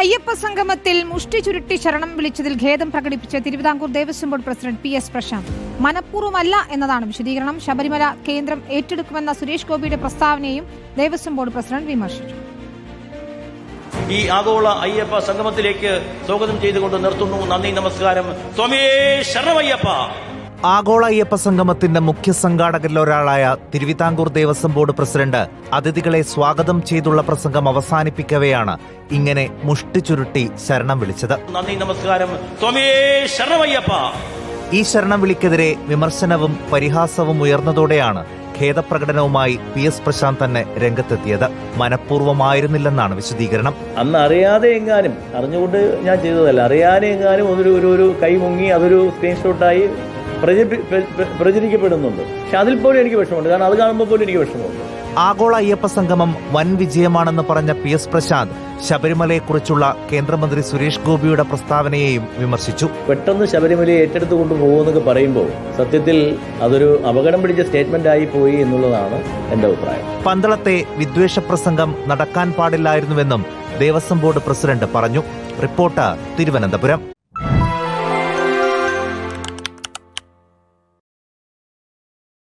അയ്യപ്പ സംഗമത്തിൽ മുഷ്ടി ചുരുട്ടി ശരണം വിളിച്ചതിൽ ഖേദം പ്രകടിപ്പിച്ച Thiruvithamkoor Devaswom board president P S Prashanth. മനഃപൂർവമല്ല എന്നതാണ് വിശദീകരണം. ശബരിമല കേന്ദ്രം ഏറ്റെടുക്കുമെന്ന സുരേഷ് ഗോപിയുടെ പ്രസ്താവനയും ദേവസ്വം ബോർഡ് പ്രസിഡന്റ് വിമർശിച്ചു. ഈ ആഗോള അയ്യപ്പ സംഗമത്തിലേക്ക് സ്വാഗതം ചെയ്തുകൊണ്ട് നിർത്തുന്നു. നന്ദി നമസ്കാരം. സ്വാമിയേ ശരണമയ്യപ്പ. ആഗോള അയ്യപ്പ സംഗമത്തിന്റെ മുഖ്യ സംഘാടകരിലൊരാളായ തിരുവിതാംകൂർ ദേവസ്വം ബോർഡ് പ്രസിഡന്റ് അതിഥികളെ സ്വാഗതം ചെയ്തുള്ള പ്രസംഗം അവസാനിപ്പിക്കവെയാണ് ഇങ്ങനെ മുഷ്ടി ചുരുട്ടി ശരണം വിളിച്ചത്. നന്ദി നമസ്കാരം. ശരണമയ്യപ്പ. ഈ ശരണം വിളിക്കെതിരെ വിമർശനവും പരിഹാസവും ഉയർന്നതോടെയാണ് ഖേദപ്രകടനവുമായി പി എസ് പ്രശാന്ത് തന്നെ രംഗത്തെത്തിയത്. മനഃപൂർവമായിരുന്നില്ലെന്നാണ് വിശദീകരണം. അന്ന് അറിയാതെ എങ്ങാനും അറിഞ്ഞുകൊണ്ട് ഞാൻ ചെയ്തതല്ല അറിയാതെ എങ്ങാനും അതൊരു ഒരു ഒരു കൈ മുങ്ങി അതൊരു സ്ക്രീൻഷോട്ടായി പ്രചരി പ്ര- പ്ര- പ്രചരിക്കപ്പെടുന്നുണ്ട്. പക്ഷെ അതിൽ പോലും എനിക്ക് വിഷമമുണ്ട്. കാരണം അത് കാണുമ്പോൾ പോലും എനിക്ക് വിഷമമുണ്ട്. ആഗോള അയ്യപ്പ സംഗമം വൻ വിജയമാണെന്ന് പറഞ്ഞ പി എസ് പ്രശാന്ത് ശബരിമലയെക്കുറിച്ചുള്ള കേന്ദ്രമന്ത്രി സുരേഷ് ഗോപിയുടെ പ്രസ്താവനയെയും വിമർശിച്ചു. പെട്ടെന്ന് ശബരിമലയെ ഏറ്റെടുത്ത് കൊണ്ടുപോകുമെന്നൊക്കെ പറയുമ്പോൾ സത്യത്തിൽ അതൊരു അപകടം പിടിച്ച സ്റ്റേറ്റ്മെന്റ് ആയി പോയി എന്നുള്ളതാണ് എന്റെ അഭിപ്രായം. പന്തളത്തെ വിദ്വേഷ പ്രസംഗം നടക്കാൻ പാടില്ലായിരുന്നുവെന്നും ദേവസ്വം ബോർഡ് പ്രസിഡന്റ് പറഞ്ഞു. റിപ്പോർട്ട് തിരുവനന്തപുരം.